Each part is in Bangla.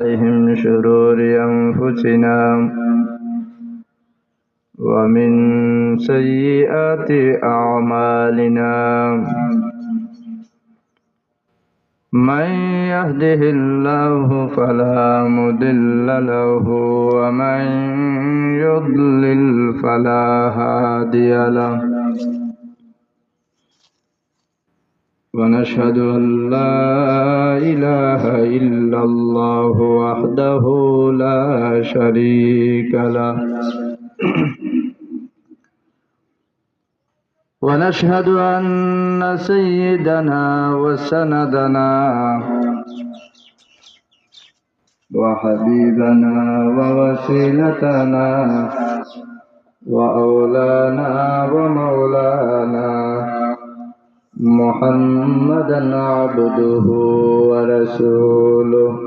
عليهم شرور أنفسنا ومن سيئات أعمالنا. من يهده الله فلا مضل له ومن يضلل فلا هادي له. ونشهد أن لا إله إلا الله وحده لا شريك له. ونشهد أن سيدنا وسندنا وحبيبنا ووسيلتنا وأولانا ومولانا محمدا عبده ورسوله.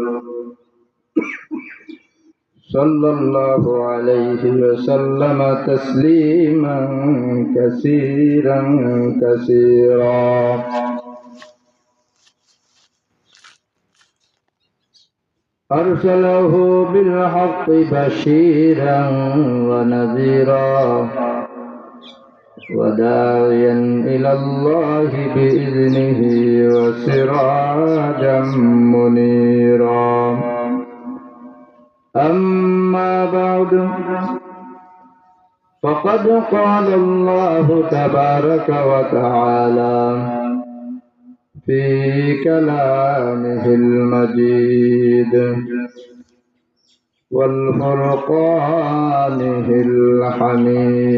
صلى الله عليه وسلم تسليما كثيرا كثيرا. أرسله بالحق بشيرا ونذيرا. وداعيا إلى الله بإذنه وسراجا منيرا. أما بعد فقد قال الله تبارك وتعالى في كلامه المجيد والفرقانه الحميد.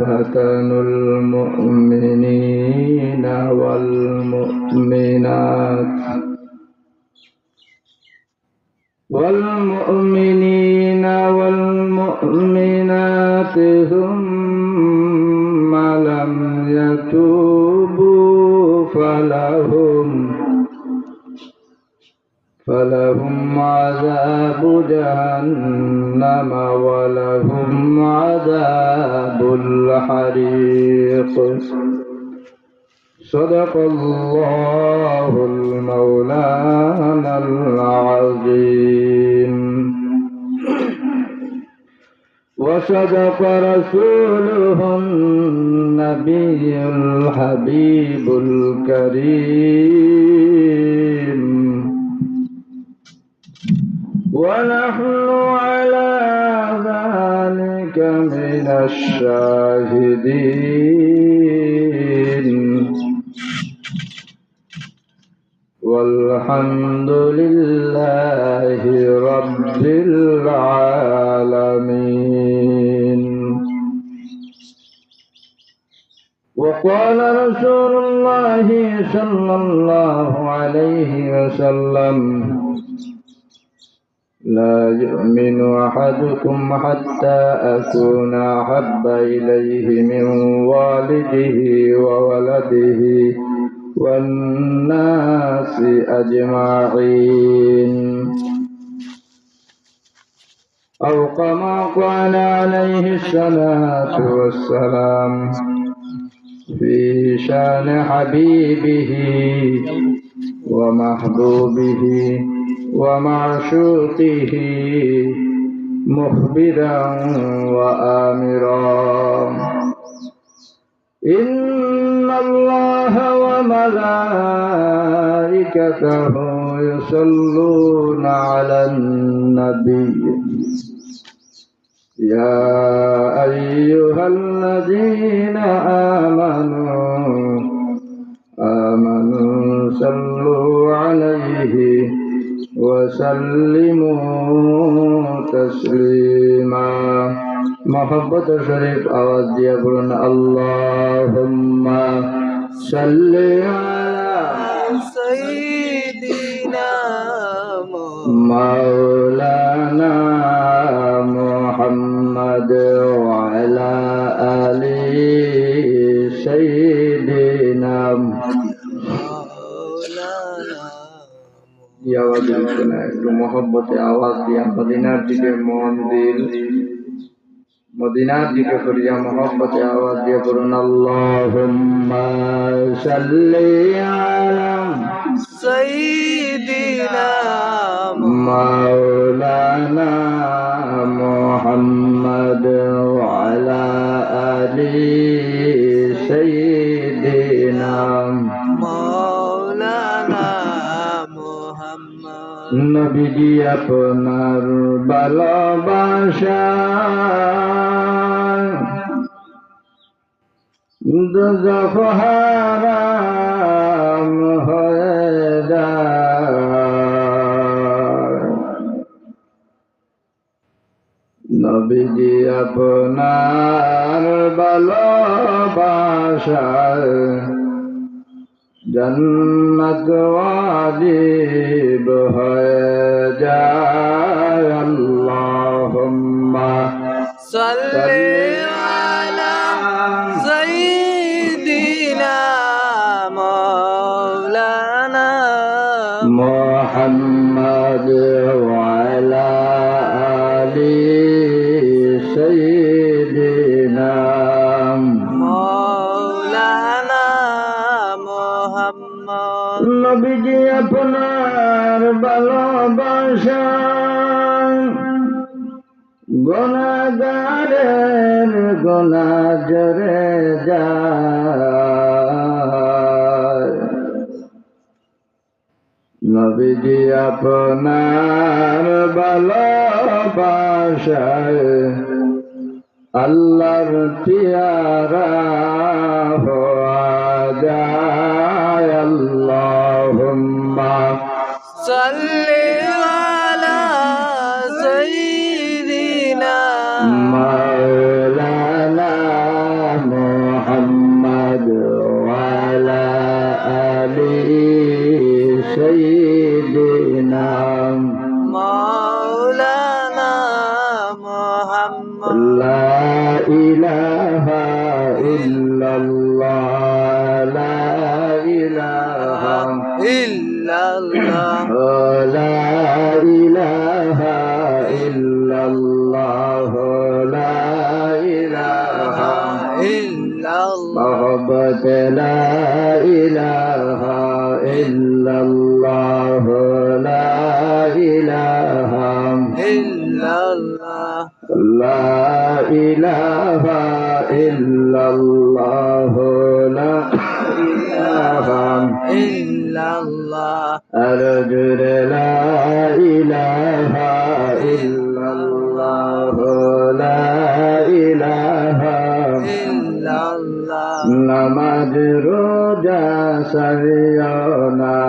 فتنوا المؤمنين والمؤمنات والمؤمنين والمؤمنات ثم لم يتوبوا فلهم فلهم عذاب جهنم ولهم عذاب الحريق. صدق الله المولانا العظيم. وصدق رسوله النبي الحبيب الكريم. ونحن على ذلك من الشاهدين. والحمد لله رب العالمين. وقال رسول الله صلى الله عليه وسلم لا يؤمن أحدكم حتى أكون أحب إليه من والده وولده والناس أجمعين. أو كما قال عليه الصلاة والسلام في شان حبيبه ومحبوبه. ومعشوقه مخبرا وآمرا. إن الله وملائكته يصلون على النبي. يا أيها الذين آمنوا آمنوا صلوا عليه. وسلموا تسليما محبت شريف আওয়াজ দিয়ে বলুন আল্লাহুম্মা সাল্লি আলা سيدنا مولانا না একটু মহব্বতে আওয়াজ দিয়া মদিনার দিকে মন দিল। মদিনার দিকে করিয়া মহব্বতে আওয়াজ দিয়ে করুন আল্লাহুম্মা সাল্লি আলা সাইয়্যিদিনা মাওলানা নবীজি আপনার ভালোবাসা। দুজখ হারাম হয়ে নবীজি আপনার ভালোবাসায় জন্নত ওয়াজিব হয়ে। যায় আপনার ভালোবাসায় আল্লাহর পিয়ারা لا إله إلا الله لا إله إلا الله أرجو لا إله إلا الله لا إله إلا الله নামাজ রোজা সারিও না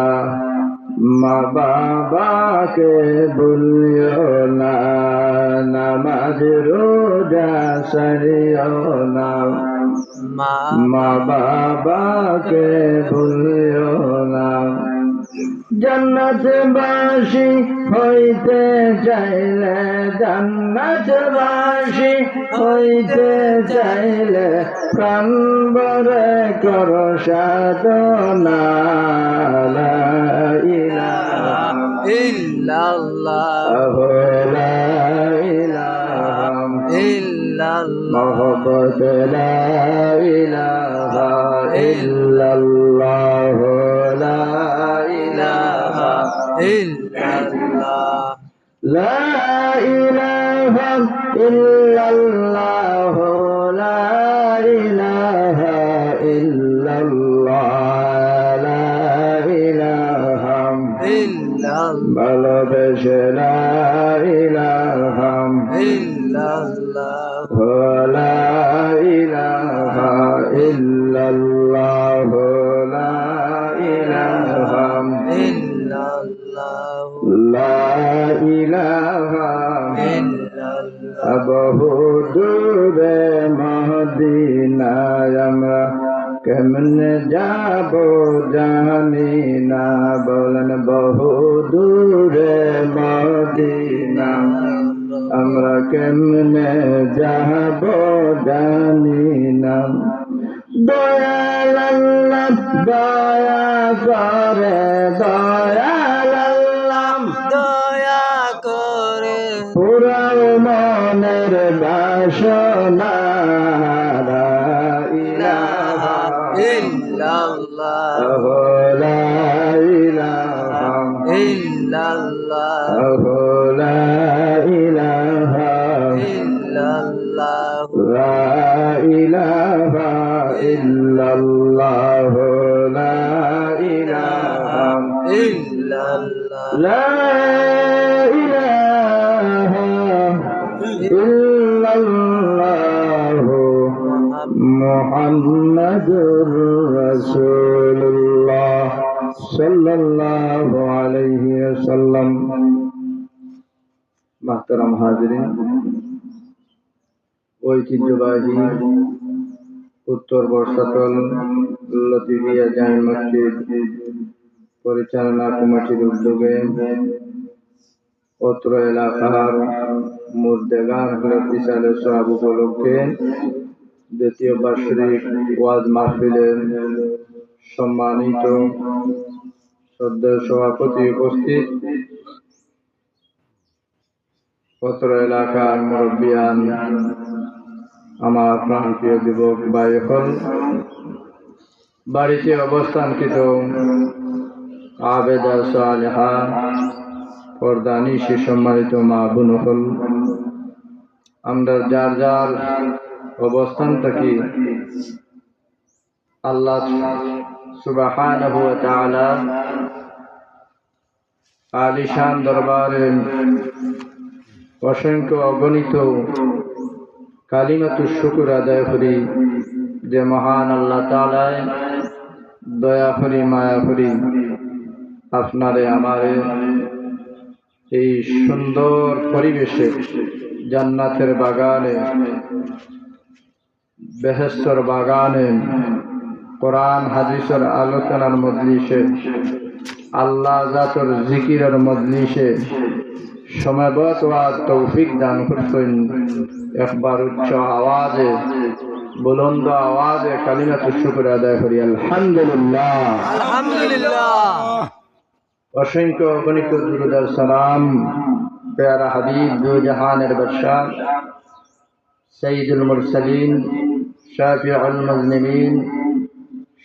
মা বাবাকে ভুলিও না নামাজ রোজা সারিও না মা বাবাকে ভুলিও না জন্নতবাসী হইতে চাইলে জন্নতবাসী হইতে চাইলে প্রাণ বরে কর সাধনা লা إلا الله কেমনে যাব জানি محمد رسول الله صلى الله عليه وسلم محترم حاضرين ঐতিহ্যবাহী উত্তর বর্ষাতল লতিবিয়া জামি মসজিদ পরিচালনা কমিটির উদ্যোগে অত্র এলাকার মুর্দেগান হলতিসালের সব উপলক্ষে দ্বিতীয় বার্ষিক ওয়াজ মাহফিলের সম্মানিত সদ্য সভাপতি উপস্থিত। পত্র এলাকার মুরব্বিয়ান, আমার প্রাণপ্রিয় যুবক ভাই হল বাড়িতে অবস্থানকৃত আবেদা সালেহা পর্দানি সে সম্মানিত মা বোন হল আমরা যার যার অবস্থান থাকি আল্লাহ সুবহানাহু আলিশান দরবারে অসংখ্য অগণিত কালিমাতু শুকুর আদায় করি যে মহান আল্লাহ তালায় দয়া করি, মায়া করি আপনারে, আমারে এই সুন্দর পরিবেশে জান্নাতের বাগানে বেহেস্তর বাগানে কোরআন হাদিসের আলোচনার মজলিসে আল্লাহ জাতর জিকিরের মজলিসে সময়বত আর তৌফিক দান করতেন একবার উচ্চ আওয়াজে বুলন্দ আওয়াজে কালিমাত শুক্র আদায় করি। আলহামদুলিল্লাহ। আলহামদুলিল্লাহ। অসংখ্য গণিত দুরুদার সালাম। পেয়ারা হাবিব দু জাহানের বাদশাহ সঈদুল মুরসালিন শাফিউল মুজনিমিন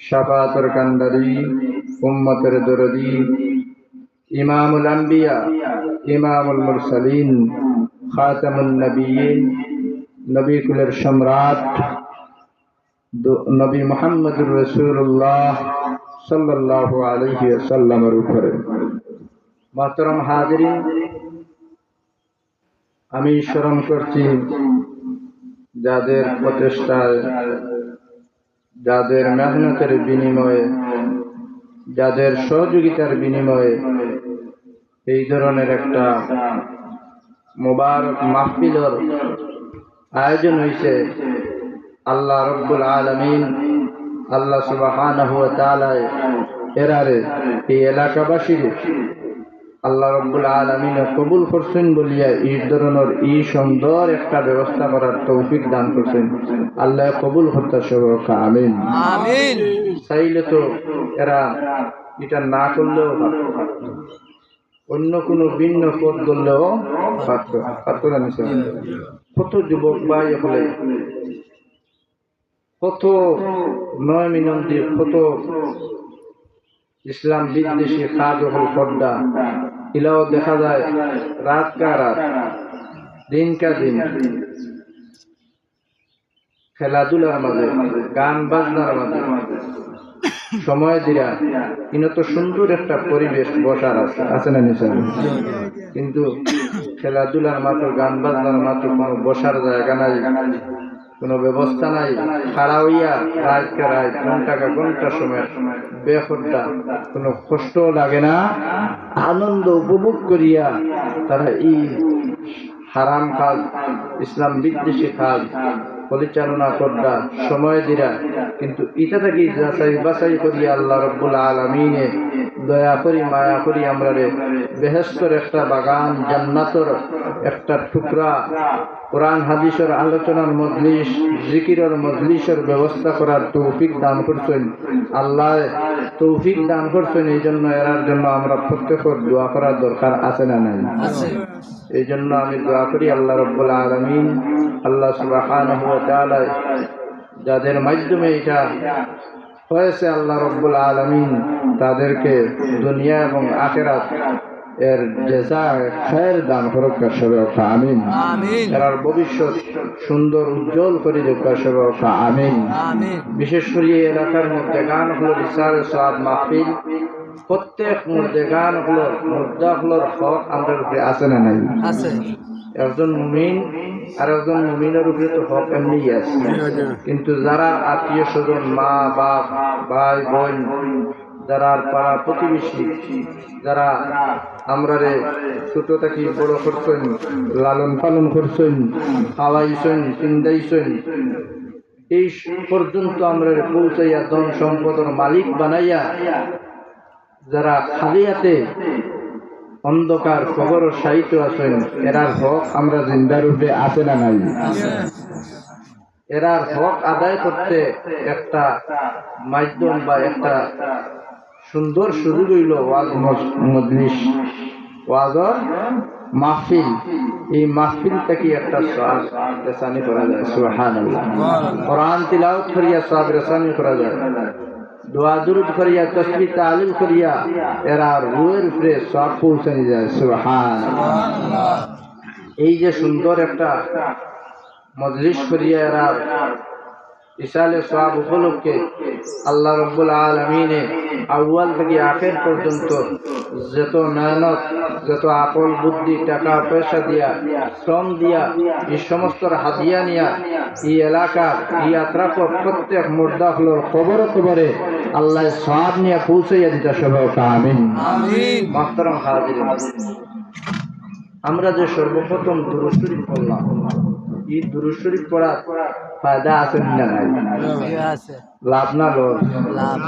শাফাতুর কান্দারি উম্মতের দরদি ইমামুল আম্বিয়া ইমামুল মুরসালিন খাতামুন নবীন নবী কুলের সম্রাট নবী মোহাম্মদুর রসুল্লাহ সাল্লাল্লাহু আলাইহি সাল্লামের উপরে মাতরম হাজিরিন আমি স্মরণ করছি যাদের প্রচেষ্টায়, যাদের মেহনতের বিনিময়ে, যাদের সহযোগিতার বিনিময়ে এই ধরনের একটা মোবারক মাহফিলর আয়োজন হয়েছে আল্লাহ রব্বুল আলমিন আল্লাহ ওয়া এরারে এই এলাকাবাসীর আল্লাহ রব্বুল আলমিন কবুল করছেন বলিয়া এই ধরনের ই সুন্দর একটা ব্যবস্থা করার তৌফিক দান করছেন। আল্লাহ কবুল করতে সবক আমিন। চাইলে তো এরা এটা না করলেও অন্য কোনো ভিন্ন পথ ধরলেও কত যুবক ভাই হলে কত নয় মিনন্তি কত ইসলাম বিদ্বেষী কাজ হল পর্দা। এলাও দেখা যায় রাত কা রাত দিন কা দিন। খেলাধুলার মাঝে গান বাজনার মাঝে। সময় দিয়া কিন্তু তো সুন্দর একটা পরিবেশ বসার আছে। আছে না নিশ্চয় কিন্তু খেলাধুলার মাত্র গান বাজনার মাত্র কোনো বসার জায়গা নাই। কোনো ব্যবস্থা নাই। খাড়া হইয়া রাতকে রাত ঘন্টাকে ঘণ্টা সময় বেহরটা কোনো কষ্ট লাগে না। আনন্দ উপভোগ করিয়া তারা এই হারাম কাজ, ইসলাম বিদ্বেষী কাজ পরিচালনা করদা সময় দিরা কিন্তু ইটা থেকে যাচাই বাছাই করি আল্লাহ রব্বুল আলমিনে। দয়া করি মায়া করি আমরা রে। বেহেস্তর একটা বাগান জান্নাতর একটা টুকরা কোরআন হাদিসের আলোচনার মজলিস জিকিরের মজলিসের ব্যবস্থা করার তৌফিক দান করছেন। আল্লাহ তৌফিক দান করছেন এই জন্য এরার জন্য আমরা প্রত্যেকের দোয়া করার দরকার আছে না নাই? এই জন্য আমি দোয়া করি আল্লাহ রব্বুল আলমিন। আল্লাহ তাআলা যাদের মাধ্যমে এটা হয়েছে আল্লাহ রব্বুল আলমিন তাদেরকে দুনিয়া এবং আখেরাত এর জেসা খের দান করুক আমিন। এরার ভবিষ্যৎ সুন্দর উজ্জ্বল করে সবাই আমিন। বিশেষ করে এই এলাকার মধ্যে গান হলো বিশাল সাদ মাহফিল। প্রত্যেক মধ্যে গান হলো মুদ্রা হলোর হক আমরা উপরে আছে না নাই? আছে। একজন মুমিন আর একজন মুমিনের উপরে তো হক এমনি আছে। কিন্তু যারা আত্মীয় স্বজন, মা, বাপ, ভাই, বোন, যারা পাড়া প্রতিবেশী, যারা আমরা রে ছোট থাকি, বড় করছেন, লালন পালন করছেন খাওয়াইছেন চিন্তাইছেন, এই পর্যন্ত আমরা পৌঁছাইয়া ধন সম্পদের মালিক বানাইয়া যারা খালিয়াতে অন্ধকার খবর সাহিত্য আছেন এরার হক আমরা জিন্দা রূপে আছে না নাই? এরার হক আদায় করতে একটা মাধ্যম বা একটা সুন্দর সুযোগ হইল ওয়াজ মজ- মজলিস। ওয়াজর মাহফিল। এই মাহফিল থেকে একটা সব রেসানি করা যায় সুহান কোরআন তিলাওত করিয়া সব রেসানি করা যায়। দোয়া দুরুদ করিয়া তসবি তালিম করিয়া এরা রুয়ের উপরে সব পৌঁছানি যায় সুহান এই যে সুন্দর একটা মজলিস করিয়া এরা ইসালে সব উপলক্ষে আল্লাহ রব্বুল আলমিনে আউয়াল থেকে আখের পর্যন্ত যত মেহনত যত আকল বুদ্ধি টাকা পয়সা দিয়া শ্রম দিয়া এই সমস্ত হাদিয়া নিয়া এই এলাকার এই আত্রাপর প্রত্যেক মুর্দা হলোর খবরে খবরে আল্লাহ সব নিয়ে পৌঁছাইয়া দিতে সবাই আমিন। মাস্তরম হাজির আমরা যে সর্বপ্রথম দুরুশরীফ পড়লাম এই দুরুশরীফ পড়ার ফায়দা আছে না নাই? লাভ না লস লাভ।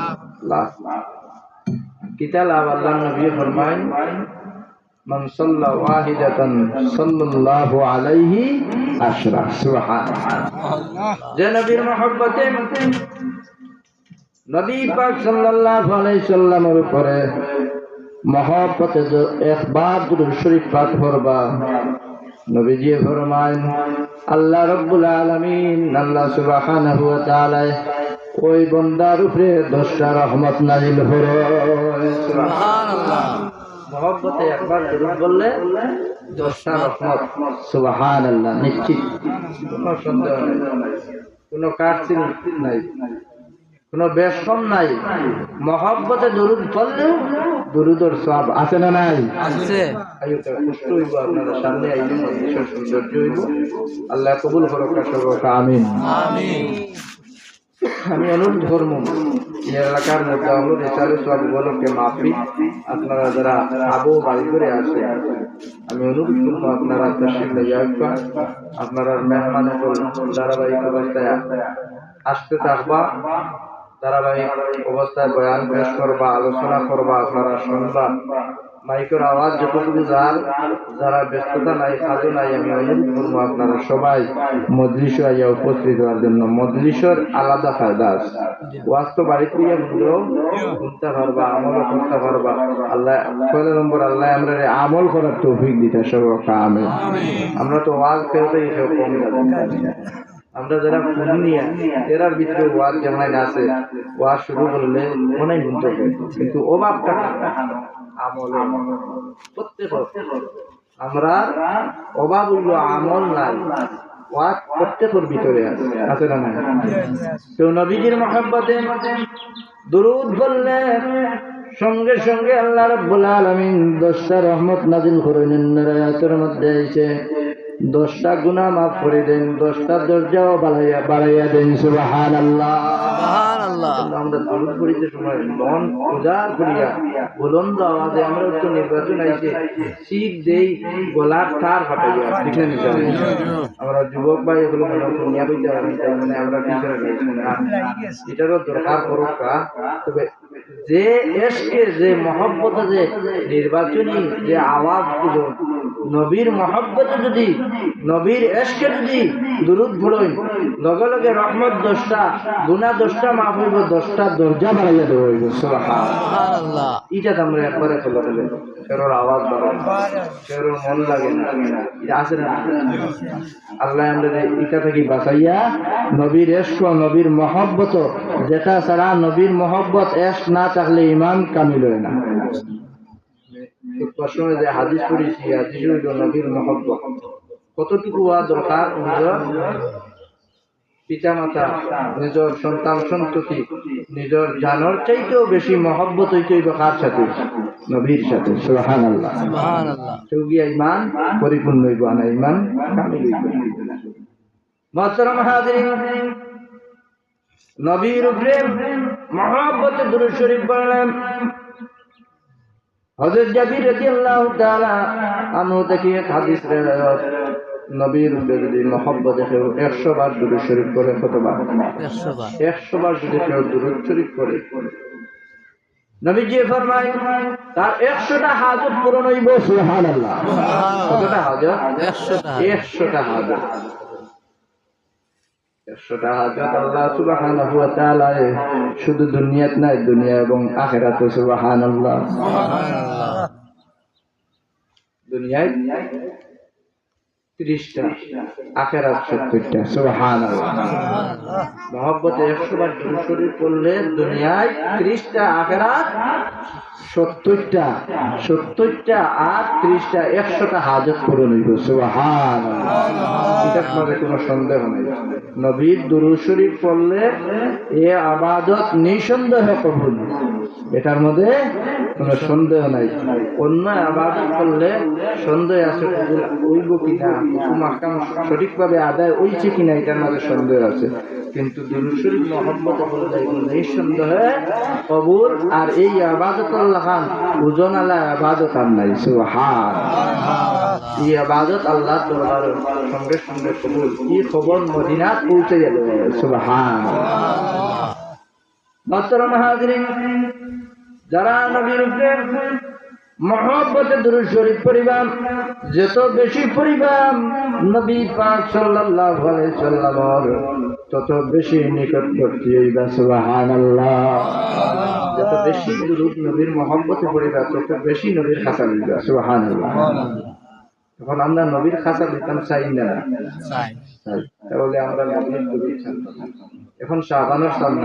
লাভ কিতা লাভ আল্লাহ নবী ফরমাইন মান সাল্লা ওয়াহিদাতান সাল্লাল্লাহু আলাইহি আশরা সুবহান যে নবীর মহব্বতে নবী পাক সাল্লাল্লাহু আলাইহি সাল্লামের উপরে মহব্বতে যে একবার দুরূদ শরীফ নবীজি ফরমাইন আল্লাহ রব্বুল আলামিন, আল্লাহ সুবহানাহু ওয়া ওই বন্দার উপরে দশটা রহমত নাজিল করে মহব্বতে একবার দুরূদ বললে দশটা রহমত সুবহানাল্লাহ নিশ্চিত। কোনো সন্দেহ নাই। কোনো নাই। কোনো বেশম নাই। মহব্বতে দুরুদ পড়লেও দুরুদর সব আছে না নাই? আছে। কষ্ট হইব আপনারা সামনে আইলে সৌন্দর্য হইব। আল্লাহ কবুল করুক আমিন। আমিন। আমি অনুরোধ ধর্ম এলাকার মধ্যে হলো রেসারে সব উপলক্ষে মাফি আপনারা যারা আবু বাড়ি করে আসে আমি অনুরোধ করব আপনারা তশরিফ লইয়া আপনারা মেহমান ধারাবাহিক অবস্থায় আসতে থাকবা। ধারাবাহিক অবস্থায় বয়ান পেশ করবা, আলোচনা করবা, আপনারা শুনবা। মাইকের আওয়াজ যতটুকু যার যারা ব্যস্ততা নাই কাজও নাই আমি অনুরোধ করব আপনারা সবাই মজলিস আইয়া উপস্থিত হওয়ার জন্য। মজলিসের আলাদা ফায়দা আছে। ওয়াজ বাড়িতে গিয়ে বুঝলেও শুনতে পারবা আমলও করতে পারবা। আল্লাহ পয়লা নম্বর আল্লাহ আমরা আমল করার তৌফিক দিতে সব আমি আমরা তো ওয়াজ খেলতে কম আমরা যারা পুরুলিয়া এরার ভিতরে ওয়াজ যেমন আছে। ওয়াজ শুরু করলে মনে পারে কিন্তু অভাবটা আমলে। প্রত্যেক আমরা অভাব হইল আমল নাই। ওয়াজ প্রত্যেকের ভিতরে আছে। আছে না নাই? তো নবীজির মহাব্বতে দুরুদ বললে সঙ্গে সঙ্গে আল্লাহ রাব্বুল আলামিন দশটা রহমত নাজিল করে নেন রায়াতের মধ্যে এসে দশটা গুনাহ মাফ করে দেন দশটা দরজাও বাড়াইয়া বাড়াইয়া দেন আমরা দরুদ পড়িতে সময় মন উজাড় করিয়া বুলন্দ আওয়াজে আমরা তো নির্বাচন আইছে শীত দেই গলার তার ফাটাইয়া ঠিক না আমরা যুবক ভাই এগুলো মনে নিয়ে পারি তাই আমরা পিছনে এটারও দরকার করুক কা। তবে যে এসকে যে মহব্বতে যে নির্বাচনী যে আওয়াজ দিল নবীর মহব্বতে যদি, নবীর এসকে যদি দুরুদ ভরই লগে লগে রহমত দশটা গুণা দশটা, মাফ হইব দশটা দরজা বাড়াইয়া দেওয়া হইব এটা তো আমরা একবারে ফেলে ফেলে ফেরোর আওয়াজ বাড়ায় ফেরোর মন লাগে না। আছে না? আল্লাহ আমাদের এটা থেকে বাঁচাইয়া নবীর এস্ক নবীর মহব্বত, যেটা ছাড়া নবীর মহব্বত এস না থাকলে ইমান কামিল হয় না। প্রশ্ন যে হাদিস পড়েছি হাদিস নবীর মহব্বত। কতটুকু হওয়া দরকার? নিজের পিতা মাতা নিজের সন্তান সন্ততি নিজের জানর চাইতেও বেশি মহব্বত কার সাথে? নবীর সাথে সুহান আল্লাহ সুবহানাল্লাহ ইমান? পরিপূর্ণ হইব না ইমান মহতরম হাজিরিন নবীর উপরে মহব্বতে শরীফ পড়লেন হযরত জাবির রাদিয়াল্লাহু তাআলা আনহু থেকে হাদিস রিওয়ায়াত নবীর যদি মহব্বতে কেউ 100 বার দুরূদ শরীফ পড়ে কতবার? একশো বার। একশো বার যদি কেউ দুরুদ শরীফ করে নবীজি ফরমায় তার একশোটা হাজত পূরণ হইব সুবহানাল্লাহ। কতটা হাজত? একশোটা একশোটা হাজত একশোটা হাজত আল্লাহ সুবহানাহু ওয়া তাআলা শুধু দুনিয়াত নাই দুনিয়া এবং আখেরাত সুবহানাল্লাহ। দুনিয়ায় ত্রিশটা, আখেরাত সত্তরটা। সুবহানাল্লাহ। মহব্বতে একশো বার শরীফ পড়লে দুনিয়ায় ত্রিশটা, আখেরাত সত্তরটা সত্তরটা আর ত্রিশটা, একশোটা হাজত পূরণ হইব। সুবহান এটার কোনো সন্দেহ নেই। নবীর দুরূদ শরীফ পড়লে এ আবাদত নিঃসন্দেহ কবুল। এটার মধ্যে কোনো সন্দেহ নাই। অন্য আবাদ করলে সন্দেহ আছে হইব কিনা, হুকুম সঠিকভাবে আদায় হইছে কিনা এটার মধ্যে সন্দেহ আছে। কিন্তু দুরূদ শরীফ মহব্বত করলে কবুল, আর এই আবাদত আল্লাহ ওজন আল্লাহ আবাদত আর নাই। সুবহান। এই আবাদত আল্লাহ সঙ্গে সঙ্গে কবুল। এই খবর? মদিনাত পৌঁছে গেল। সুবহান। মহতরম হাজরিন যারা নবীর উপরে মহব্বতে দুরূদ শরীফ পরিবার যত বেশি পরিবার নবী পাক সাল্লাল্লাহু আলাইহি সাল্লামর তত বেশি নিকটবর্তী হইবা সুবহানাল্লাহ যত বেশি দুরূদ নবীর মহব্বতে পরিবার তত বেশি নবীর খাসা লইবা সুবহানাল্লাহ তখন আমরা নবীর খাসা দিতাম চাই না। তাহলে আমরা নবীর দুরূদ। এখন শাহবানের সামনে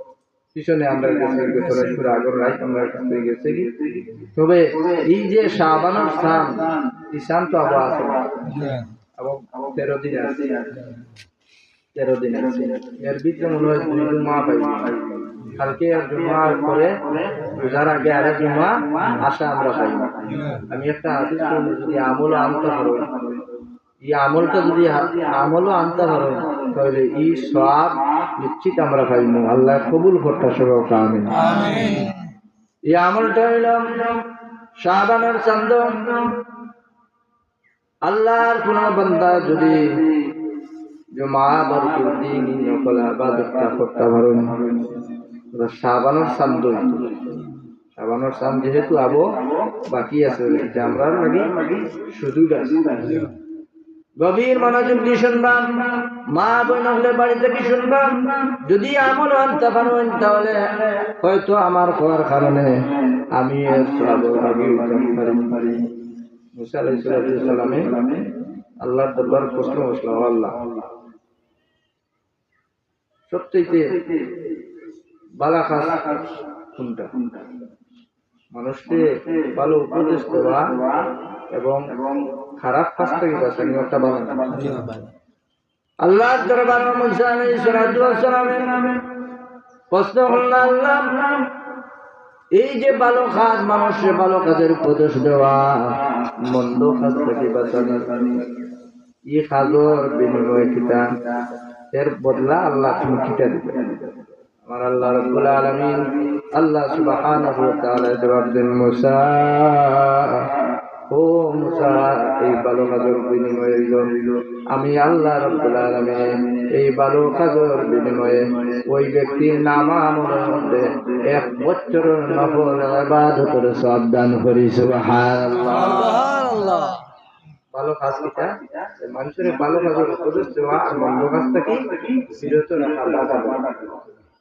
পিছনে আমরা গেছি আগর রায় আমরা কাছে গেছি কি? তবে এই যে শাবানোর স্থান এই স্থান তো আবার আছে এবং তেরো দিন আছে। তেরো দিন আছে। এর ভিতরে মনে হয় দুই জুমা পাইব। কালকে জুমার পরে রোজার আগে আরেক জুমা আশা আমরা পাইব। আমি একটা শুনি যদি আমল আনতে পারো। এই আমলটা যদি আমলও আনতে পারো তাহলে এই সব নিশ্চিত আমরা পাইব আল্লাহ কবুল করতে সবাই আমিন। এই আমলটা হইল শাহবানের চন্দ। আল্লাহর কোন বান্দা যদি শাহবানের চান্দ শাহবানের চান যেহেতু আবো বাকি আছে আমরা সুযোগ আছে গভীর মনোযোগ দিয়ে শুনবাম। মা বোন হলে বাড়ি থেকে শুনবাম। যদি আমল আনতে পারেন তাহলে হয়তো আমার হওয়ার কারণে আমি আল্লাহর দরবার প্রশ্ন বসল "ও আল্লাহ। সবচেয়ে বালা কোনটা? মানুষকে ভালো উপদেশ দেওয়া এবং খারাপ কাজ থেকে বাঁচানো একটা ভালো আল্লাহ দরবার মুসা আলাইহিস সালামের প্রশ্ন করল আল্লাহ এই যে ভালো কাজ মানুষের ভালো কাজের উপদেশ দেওয়া মন্দ কাজ থেকে বাঁচানো ই খাজর বিনিময় কিতা? এর বদলা আল্লাহ তুমি কিতা দিবে? আমার আল্লাহ রাব্বুল আলামিন আল্লাহ সুবহানাহু ওয়া তাআলা জবাব দেন মুসা ও মুসা এই ভালো কাজের বিনিময়ে আমি আল্লাহ রাব্বুল আলামিন এই ভালো কাজের বিনিময়ে ওই ব্যক্তির নাম আমলের মধ্যে এক বছরের নফল ইবাদতের সব দান করি সুবহানাল্লাহ। ভালো কাজ কিটা মানুষের ভালো কাজের উপদেশ দেওয়া আর মন্দ কাজ থেকে বিরত রাখা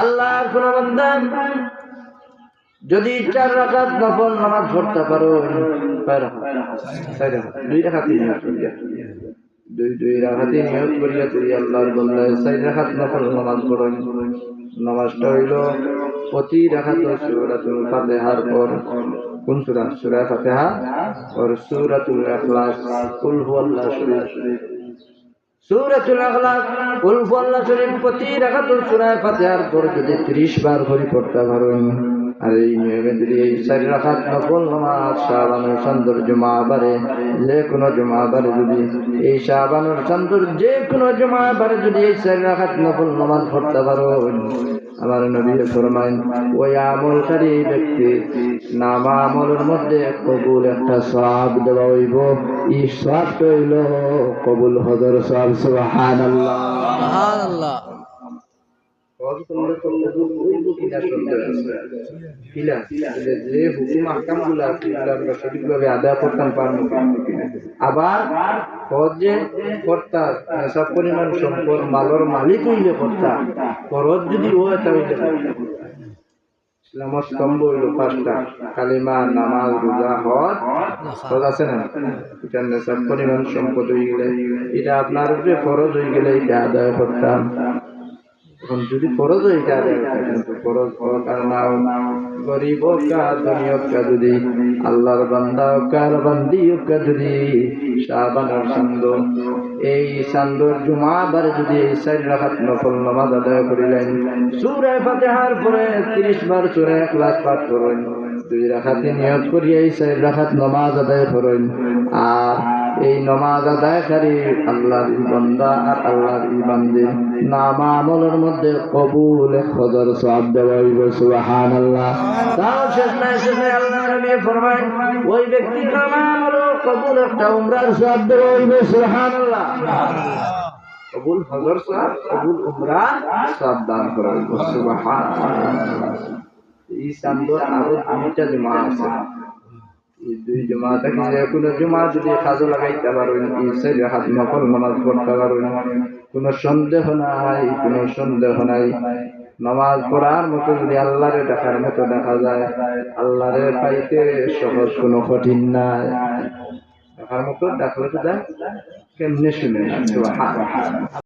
আল্লাহর কোন যদি চার রাকাত নফল নামাজ পড়তে পারো। দুই করিয়া দুই দুই রাকাতে নিয়ত করিয়া তুই আল্লাহর বন্দায় ছয় রাকাত নফল নামাজ পড়ো। নামাজটা হইল প্রতি রাকাত সূরাতুল ফাতিহার পর। কোন সূরা? সূরা ফাতিহা? আর সূরাতুল ইখলাস। কুল হুয়াল্লাহু শরীফ সূরাতুল আখলাক, কুল ফল্লা শরীফ প্রতি রাকাতুল সূরা ফাতিহার পর যদি 30 বার করে পড়তে পারেন। আর এই নিয়মে যদি এই চারি রাখাত নকল নামাজ শাহবানের চন্দ্র জমা বারে যে কোনো জমা বারে যদি এই শাহবানের চন্দ্র যে কোনো জমা বারে যদি এই চারি রাখাত নকল নামাজ পড়তে পারো আমার নবী ফরমাইন ওই আমলকারী ব্যক্তি নামা আমলের মধ্যে কবুল একটা সব দেওয়া হইব। ই সব হইল কবুল হজর সব পারব কিনা আবার যে কর্তা সব পরিমাণ সম্পদ মালর মালিক হইলে কর্তা খরচ যদি ও এটা হইলে স্তম্ভ হইল পাঁচটা। কালিমা নামাজ রোজা হজ হজ আছে না? এটা নেশাব পরিমাণ সম্পদ হয়ে গেলে এটা আপনার উপরে ফরজ হয়ে গেলে এটা আদায় করতাম। এখন যদি ফরজ হয়ে যায় আদায় করতাম, ফরজ হোক আর গরিব যদি, আল্লাহর বান্দা হোক আর বান্দি আর যদি এই চান্দর জুমা বারে যদি এই চার রাখাত নফল নামাজ আদায় করিলেন, সুরে ফাতেহার পরে তিরিশ বার সুরে এক লাখ পাঠ করেন, দুই রাখাতে নিয়ত করিয়া এই চার রাখাত নমাজ আদায় করেন। আর এই নমাজ আদায়কারী আল্লাহর বান্দা আর আল্লাহর বান্দি। নামা মধ্যে কবুল, খদর সব দেওয়া হইব তাও শেষ শেষ ফরমায়, ওই ব্যক্তি কবুল একটা উমরার দেওয়া হইব কবুল হজর সব কবুল উমরা দান করা হইব, সুবহানাল্লাহ। এই আরও দুইটা জমা আছে। জমা জমা যদি কাজে লাগাইতে পারো হাত নকল নামাজ পড়তে পারো কোনো সন্দেহ নাই, কোনো সন্দেহ নাই। নামাজ পড়ার মতো যদি আল্লাহরে দেখার মতো দেখা যায়, আল্লাহরে পাইতে সহজ কোনো কঠিন নাই। দেখার মতো দেখলে তো দেখ, কেমনে শুনে